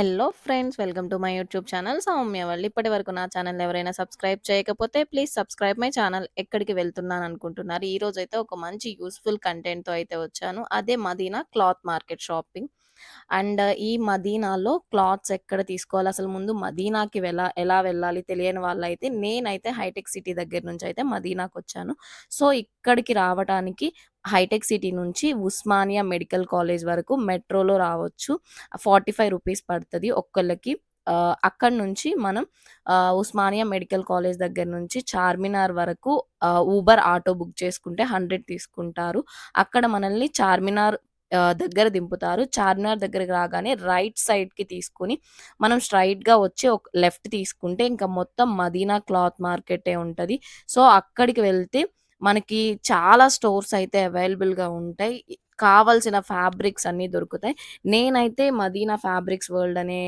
Hello friends welcome to my YouTube channel Soumya వాళ్ళు ఇప్పటి వరకు నా ఛానల్ ఎవరైనా సబ్స్క్రైబ్ చేయకపోతే ప్లీజ్ సబ్స్క్రైబ్ మై ఛానల్. ఎక్కడికి వెళ్తున్నాను అనుకుంటున్నారు? ఈ రోజు అయితే ఒక మంచి యూస్ఫుల్ కంటెంట్తో అయితే వచ్చాను. అదే Madina cloth market shopping. And ఈ మదీనాలో క్లాత్స్ ఎక్కడ తీసుకోవాలి? అసలు ముందు మదీనాకి వెళ్ళా ఎలా వెళ్ళాలి తెలియని వాళ్ళైతే నేనైతే హైటెక్ సిటీ దగ్గర నుంచి అయితే మదీనాకు వచ్చాను సో ఇక్కడికి రావడానికి హైటెక్ సిటీ నుంచి ఉస్మానియా మెడికల్ కాలేజ్ వరకు మెట్రోలో రావచ్చు. ఫార్టీ ఫైవ్ రూపీస్ పడుతుంది ఒక్కళ్ళకి. అక్కడ నుంచి మనం ఉస్మానియా మెడికల్ కాలేజ్ దగ్గర నుంచి చార్మినార్ వరకు ఊబర్ ఆటో బుక్ చేసుకుంటే హండ్రెడ్ తీసుకుంటారు. అక్కడ మనల్ని చార్మినార్ దగ్గర దింపుతారు. చార్మినార్ దగ్గరకు రాగానే రైట్ సైడ్కి తీసుకుని మనం స్ట్రైట్గా వచ్చి ఒక లెఫ్ట్ తీసుకుంటే ఇంకా మొత్తం మదీనా క్లాత్ మార్కెటే ఉంటుంది. సో అక్కడికి వెళ్తే మనకి చాలా స్టోర్స్ అయితే అవైలబుల్గా ఉంటాయి. కావాల్సిన ఫ్యాబ్రిక్స్ అన్నీ దొరుకుతాయి. నేనైతే మదీనా ఫ్యాబ్రిక్స్ వరల్డ్ అనే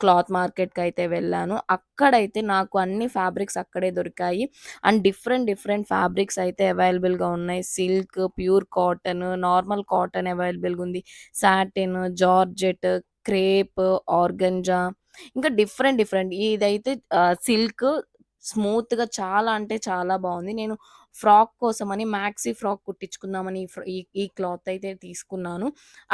క్లాత్ మార్కెట్కి అయితే వెళ్ళాను. అక్కడైతే నాకు అన్ని ఫ్యాబ్రిక్స్ అక్కడే దొరికాయి. అండ్ డిఫరెంట్ డిఫరెంట్ ఫ్యాబ్రిక్స్ అయితే అవైలబుల్గా ఉన్నాయి. Silk pure cotton normal cotton అవైలబుల్గా ఉంది. సాటిన్ జార్జెట్ క్రేప్ ఆర్గంజా ఇంకా డిఫరెంట్ డిఫరెంట్. ఇదైతే సిల్క్ స్మూత్గా చాలా అంటే చాలా బాగుంది. నేను ఫ్రాక్ కోసమని మ్యాక్సీ ఫ్రాక్ కుట్టించుకుందామని ఈ ఈ క్లాత్ అయితే తీసుకున్నాను.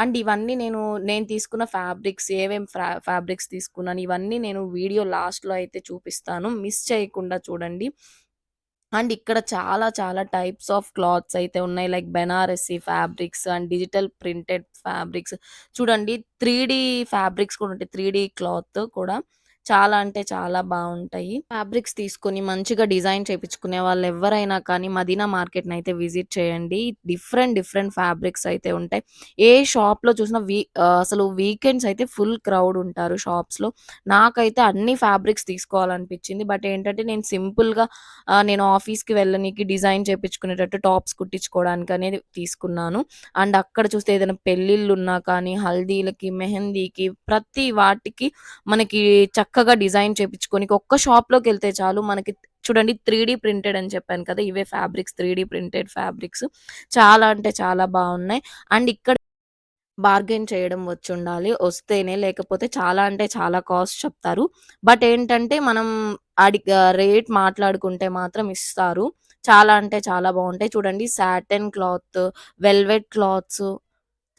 అండ్ ఇవన్నీ నేను నేను తీసుకున్న ఫ్యాబ్రిక్స్ ఏమేం ఫ్యాబ్రిక్స్ తీసుకున్నాను ఇవన్నీ నేను వీడియో లాస్ట్లో అయితే చూపిస్తాను. మిస్ చేయకుండా చూడండి. అండ్ ఇక్కడ చాలా చాలా టైప్స్ ఆఫ్ క్లాత్స్ అయితే ఉన్నాయి. Like Banarasi fabrics and digital printed fabrics. చూడండి త్రీ డి ఫ్యాబ్రిక్స్ కూడా ఉంటాయి త్రీ డి క్లాత్ కూడా. చాలా అంటే చాలా బాగుంటాయి. ఫ్యాబ్రిక్స్ తీసుకొని మంచిగా డిజైన్ చేయించుకునే వాళ్ళు ఎవరైనా కానీ మదీనా మార్కెట్ని అయితే విజిట్ చేయండి. డిఫరెంట్ డిఫరెంట్ ఫ్యాబ్రిక్స్ అయితే ఉంటాయి. ఏ షాప్లో చూసినా వీ అసలు వీకెండ్స్ అయితే ఫుల్ క్రౌడ్ ఉంటారు షాప్స్లో. నాకైతే అన్ని ఫ్యాబ్రిక్స్ తీసుకోవాలనిపించింది. బట్ ఏంటంటే నేను సింపుల్గా నేను ఆఫీస్‌కి వెళ్ళనీకి డిజైన్ చేపించుకునేటట్టు టాప్స్ కుట్టించుకోవడానికి అనేది తీసుకున్నాను. అండ్ అక్కడ చూస్తే ఏదైనా పెళ్ళిళ్ళున్నా కానీ, హల్దీలకి, మెహందీకి ప్రతి వాటికి మనకి చక్కగా డిజైన్ చేపించుకొని ఒక్క షాప్‌లోకెళ్తే చాలు మనకి చూడండి 3డీ ప్రింటెడ్ అని చెప్పాను కదా! ఇవే ఫ్యాబ్రిక్స్ 3డీ ప్రింటెడ్ ఫ్యాబ్రిక్స్ చాలా అంటే చాలా బాగున్నాయి అండ్ ఇక్కడ బార్గెన్ చేయడం వచ్చుండాలి. వస్తేనే లేకపోతే చాలా అంటే చాలా కాస్ట్ చెప్తారు. బట్ ఏంటంటే మనం అడి రేట్ మాట్లాడుకుంటే మాత్రం ఇస్తారు. చాలా అంటే చాలా బాగుంటాయి చూడండి సాటన్ క్లాత్, వెల్వెట్ క్లాత్స్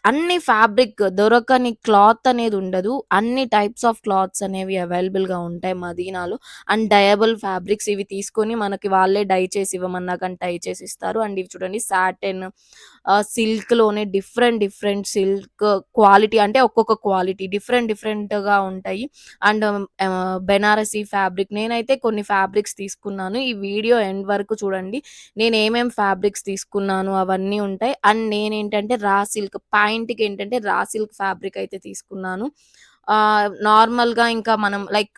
అన్ని ఫ్యాబ్రిక్ దొరకని క్లాత్ అనేది ఉండదు. అన్ని టైప్స్ ఆఫ్ క్లాత్స్ అనేవి అవైలబుల్‌గా ఉంటాయి మదీనాలో. అండ్ డయబుల్ ఫ్యాబ్రిక్స్ ఇవి తీసుకొని మనకి వాళ్ళే డై చేసి ఇవ్వమన్నా కానీ డై చేసి ఇస్తారు. అండ్ ఇవి చూడండి సాటిన్ సిల్క్‌లోనే డిఫరెంట్ డిఫరెంట్ సిల్క్ క్వాలిటీ అంటే ఒక్కొక్క క్వాలిటీ డిఫరెంట్ డిఫరెంట్‌గా ఉంటాయి. అండ్ బెనారసీ ఫ్యాబ్రిక్ నేనైతే కొన్ని ఫ్యాబ్రిక్స్ తీసుకున్నాను. ఈ వీడియో ఎండ్ వరకు చూడండి. నేను ఏమేం ఫ్యాబ్రిక్స్ తీసుకున్నాను అవన్నీ ఉంటాయి. అండ్ నేనేంటంటే రా సిల్క్ ఇంటికి ఏంటంటే రా సిల్క్ ఫ్యాబ్రిక్ అయితే తీసుకున్నాను. నార్మల్‌గా ఇంకా మనం లైక్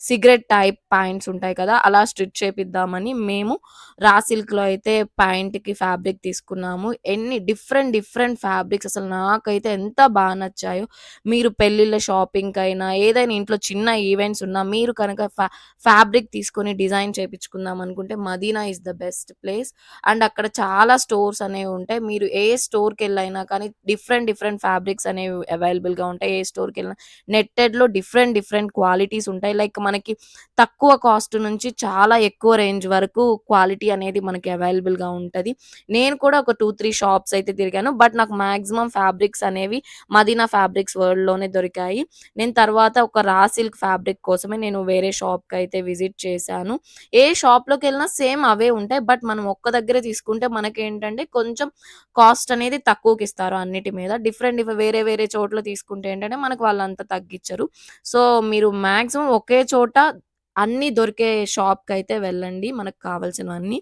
సిగరెట్ టైప్ పాయింట్స్ ఉంటాయి కదా! అలా స్టిచ్ చేపిద్దామని మేము రా సిల్క్‌లో అయితే పాయింట్‌కి ఫ్యాబ్రిక్ తీసుకున్నాము. ఎన్ని డిఫరెంట్ డిఫరెంట్ ఫ్యాబ్రిక్స్ అసలు నాకైతే ఎంత బాగా నచ్చాయో. మీరు పెళ్ళిళ్ళ షాపింగ్‌కైనా ఏదైనా ఇంట్లో చిన్న ఈవెంట్స్ ఉన్నా మీరు కనుక ఫ్యా ఫ్యాబ్రిక్ తీసుకొని డిజైన్ చేపించుకుందాం అనుకుంటే Madina is the best place. And అక్కడ చాలా స్టోర్స్ అనేవి ఉంటాయి. మీరు ఏ స్టోర్‌కెళ్ళైనా కానీ డిఫరెంట్ డిఫరెంట్ ఫ్యాబ్రిక్స్ అనేవి అవైలబుల్‌గా ఉంటాయి. ఏ స్టోర్‌కెళ్ళినా నెట్టెడ్‌లో డిఫరెంట్ డిఫరెంట్ క్వాలిటీస్ ఉంటాయి. లైక్ మనకి తక్కువ కాస్ట్ నుంచి చాలా ఎక్కువ రేంజ్ వరకు క్వాలిటీ అనేది మనకి అవైలబుల్‌గా ఉంటది. నేను కూడా ఒక 2, 3 షాప్స్ అయితే తిరిగాను. బట్ నాకు మాక్సిమం ఫ్యాబ్రిక్స్ అనేవి మదీనా ఫ్యాబ్రిక్స్ వరల్డ్‌లోనే దొరికాయి. నేను తర్వాత ఒక రా సిల్క్ ఫ్యాబ్రిక్ కోసమే నేను వేరే షాప్‌కైతే విజిట్ చేశాను. ఏ షాప్‌లోకెళ్ళినా సేమ్ అవే ఉంటాయి. బట్ మనం ఒక్క దగ్గరే తీసుకుంటే మనకి ఏంటంటే కొంచెం కాస్ట్ అనేది తక్కువకి ఇస్తారు అన్నిటి మీద. డిఫరెంట్ డిఫ వేరే వేరే చోట్ల తీసుకుంటే ఏంటంటే మనకు వాళ్ళంతా తగ్గించరు సో, మీరు మాక్సిమం ఒకే చోట చోట అన్నీ దొరికే షాప్‌కైతే వెళ్ళండి మనకు కావాల్సినవన్నీ.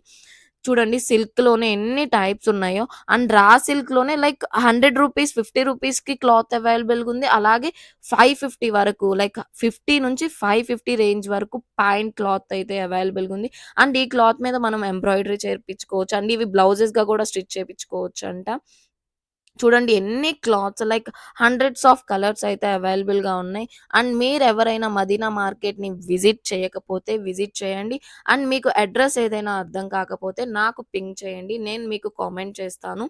చూడండి సిల్క్‌లోనే ఎన్ని టైప్స్ ఉన్నాయో. అండ్ రా సిల్క్‌లోనే లైక్ 100 రూపీస్, 50 రూపీస్‌కి క్లాత్ అవైలబుల్‌గా ఉంది. అలాగే 550 వరకు లైక్ 50 నుంచి 550 రేంజ్ వరకు పాయింట్ క్లాత్ అయితే అవైలబుల్‌గా ఉంది. అండ్ ఈ క్లాత్ మీద మనం ఎంబ్రాయిడరీ చేర్పించుకోవచ్చు అండ్ ఇవి బ్లౌజెస్‌గా కూడా స్టిచ్ చేయించుకోవచ్చు అంట చూడండి ఎన్ని clothes like hundreds of colours అయితే అవైలబుల్‌గా ఉన్నాయి. అండ్ మీరు ఎవరైనా మదీనా మార్కెట్‌ని విజిట్ చేయకపోతే విజిట్ చేయండి. అండ్ మీకు అడ్రస్ ఏదైనా అర్థం కాకపోతే నాకు పింగ్ చేయండి. నేను మీకు కామెంట్ చేస్తాను.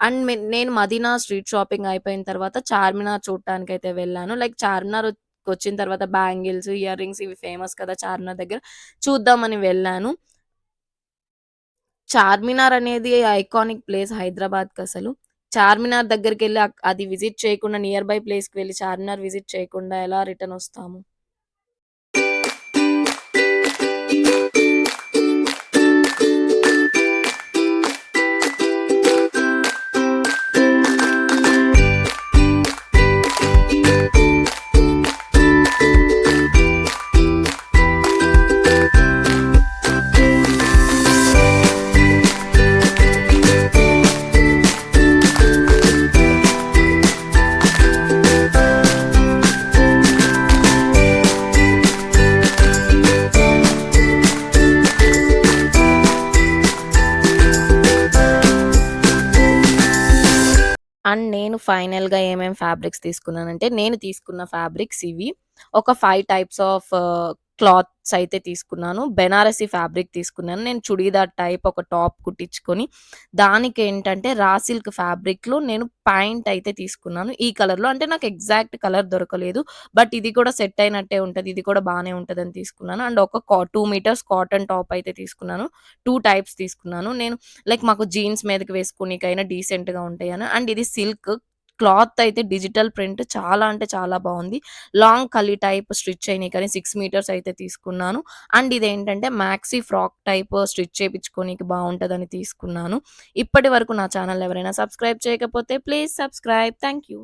అండ్ నేను మదీనా స్ట్రీట్ షాపింగ్ అయిపోయిన తర్వాత చార్మినార్ చూడటానికి అయితే వెళ్ళాను. లైక్ చార్మినార్ వచ్చిన తర్వాత బ్యాంగిల్స్, ఇయర్ రింగ్స్ ఇవి ఫేమస్ కదా! చార్మినార్ దగ్గర చూద్దామని వెళ్ళాను. చార్మినార్ అనేది ఐకానిక్ ప్లేస్ హైదరాబాద్కి అసలు చార్మినార్ దగ్గరికెళ్ళి వెళ్ళి అది విజిట్ చేయకుండా నియర్ బై ప్లేస్‌కి వెళ్ళి చార్మినార్ విజిట్ చేయకుండా ఎలా రిటర్న్ వస్తాము? ఫైనల్‌గా ఏమేమి ఫ్యాబ్రిక్స్ తీసుకున్నానంటే, నేను తీసుకున్న ఫ్యాబ్రిక్స్ ఇవి. ఒక ఫైవ్ టైప్స్ ఆఫ్ క్లాత్స్ అయితే తీసుకున్నాను. బెనారసీ ఫ్యాబ్రిక్ తీసుకున్నాను. నేను చుడీదార్ టైప్ ఒక టాప్ కుట్టించుకొని, దానికేంటంటే రా సిల్క్ ఫ్యాబ్రిక్‌లో నేను ప్యాంట్ అయితే తీసుకున్నాను. ఈ కలర్‌లో అంటే నాకు ఎగ్జాక్ట్ కలర్ దొరకలేదు. బట్ ఇది కూడా సెట్ అయినట్టే ఉంటుంది ఇది కూడా బాగానే ఉంటుందని తీసుకున్నాను. అండ్ ఒక కా టూ మీటర్స్ కాటన్ టాప్ అయితే తీసుకున్నాను. టూ టైప్స్ తీసుకున్నాను. నేను లైక్ మాకు జీన్స్ మీదకి వేసుకునేకైనా డీసెంట్‌గా ఉంటాయని. అండ్ ఇది సిల్క్ క్లాత్ అయితే డిజిటల్ ప్రింట్ చాలా అంటే చాలా బాగుంది లాంగ్ కలి టైప్ స్టిచ్ అయినాయి కానీ సిక్స్ మీటర్స్ అయితే తీసుకున్నాను. అండ్ ఇదేంటంటే మ్యాక్సీ ఫ్రాక్ టైప్ స్టిచ్ చేయించుకోనికి బాగుంటుందని తీసుకున్నాను. ఇప్పటి వరకు నా ఛానల్ ఎవరైనా సబ్స్క్రైబ్ చేయకపోతే ప్లీజ్ సబ్స్క్రైబ్. Thank you.